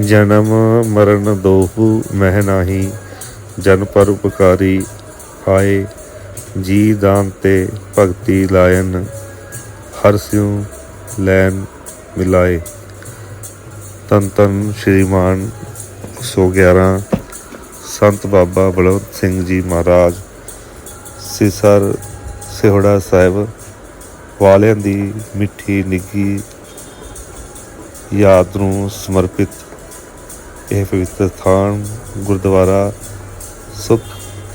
ਜਨਮ ਮਰਨ ਦੋਹੂ ਮਹਿ ਨਾਹੀ, ਜਨ ਪਰ ਉਪਕਾਰੀ ਆਏ, ਜੀ ਦਾਨ ਤੇ ਭਗਤੀ ਲਾਇਨ, ਹਰ ਸਿਉ ਲੈਨ ਮਿਲਾਏ। ਤਨ ਤਨ ਸ਼੍ਰੀਮਾਨ 111 ਸੰਤ ਬਾਬਾ ਬਲਵੰਤ ਸਿੰਘ ਜੀ ਮਹਾਰਾਜ ਸਿਸਰ ਸਿਹੜਾ ਸਾਹਿਬ, ਵਾਲਿਆਂ ਦੀ ਮਿੱਠੀ ਨਿੱਗੀ ਯਾਦ ਨੂੰ ਸਮਰਪਿਤ ਇਹ ਪਵਿੱਤਰ ਸਥਾਨ ਗੁਰਦੁਆਰਾ ਸੁਖ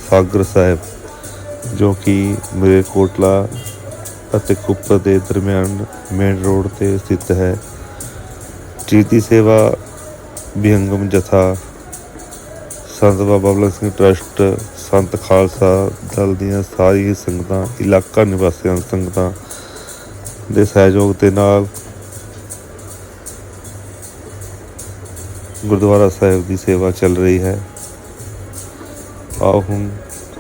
ਸਾਗਰ ਸਾਹਿਬ, ਜੋ ਕਿ ਮੇਰੇ ਕੋਟਲਾ ਅਤੇ ਕੁੱਪਰ ਦੇ ਦਰਮਿਆਨ ਮੇਨ ਰੋਡ ਤੇ ਸਥਿਤ ਹੈ। ਚੀਤੀ ਸੇਵਾ ਬਿਹੰਗਮ ਜਥਾ ਸੰਤ ਬਾਬਾ ਬਲਕ ਸਿੰਘ ਟਰਸਟ, ਸੰਤ ਖਾਲਸਾ ਦਲ ਦੀਆਂ ਸਾਰੀਆਂ ਸੰਗਤਾਂ, ਇਲਾਕਾ ਨਿਵਾਸੀਆਂ ਸੰਗਤਾਂ ਦੇ ਸਹਿਯੋਗ ਦੇ ਨਾਲ ਗੁਰਦੁਆਰਾ ਸਾਹਿਬ ਦੀ ਸੇਵਾ ਚੱਲ ਰਹੀ ਹੈ। ਆਓ ਹੁਣ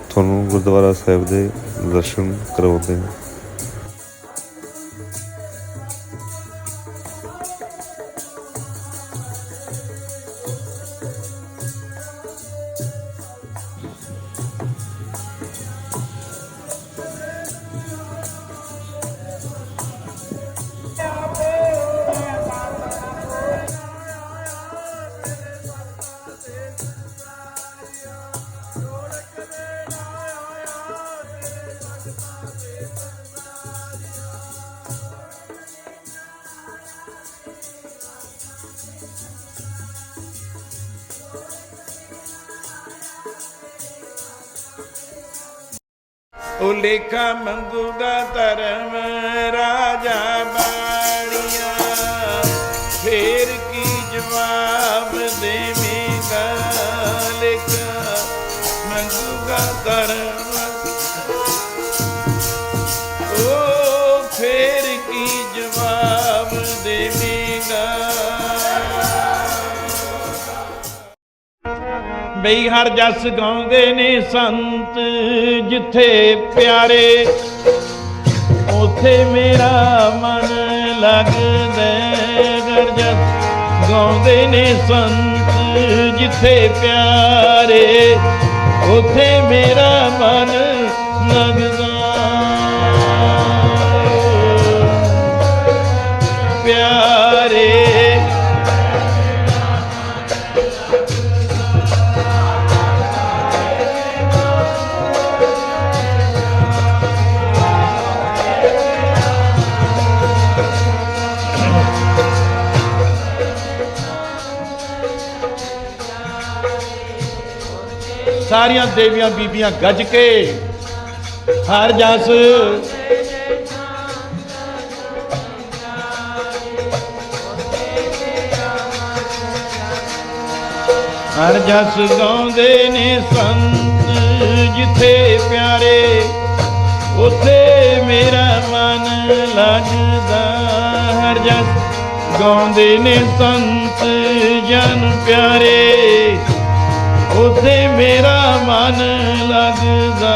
ਤੁਹਾਨੂੰ ਗੁਰਦੁਆਰਾ ਸਾਹਿਬ ਦੇ ਦਰਸ਼ਨ ਕਰਵਾਉਂਦੇ ਹਾਂ। ਉਹ ਲੇਖਾ ਮੰਗੂਗਾ ਧਰਮ ਰਾਜਾ ਬਾਣੀਆ। ਫੇਰ ਕੀ ਜਵਾਬ ਦੇਵੇਂਗਾ ਲੇਖਾ ਮੰਗੂਗਾ ਧਰਮ? ਬਈ ਹਰ ਜਸ ਗਾਉਂਦੇ ਨੇ ਸੰਤ ਜਿੱਥੇ ਪਿਆਰੇ, ਉਥੇ ਮੇਰਾ ਮਨ ਲੱਗਦਾ ਹਰ ਗਾਉਂਦੇ ਨੇ ਸੰਤ ਜਿੱਥੇ ਪਿਆਰੇ, ਉਥੇ ਮੇਰਾ ਮਨ ਲੱਗਦਾ ਸਾਰੀਆਂ ਦੇਵੀਆਂ ਬੀਬੀਆਂ ਗੱਜ ਕੇ ਹਰ ਜਸ। ਹਰ ਜਸ ਗਾਉਂਦੇ ਨੇ ਸੰਤ ਜਿੱਥੇ ਪਿਆਰੇ, ਉਥੇ ਮੇਰਾ ਮਨ ਲੱਗਦਾ। ਹਰ ਜਸ ਗਾਉਂਦੇ ਨੇ ਸੰਤ ਜਨ ਪਿਆਰੇ। ਉਸੇ ਮੇਰਾ ਮਨ ਲੱਗਦਾ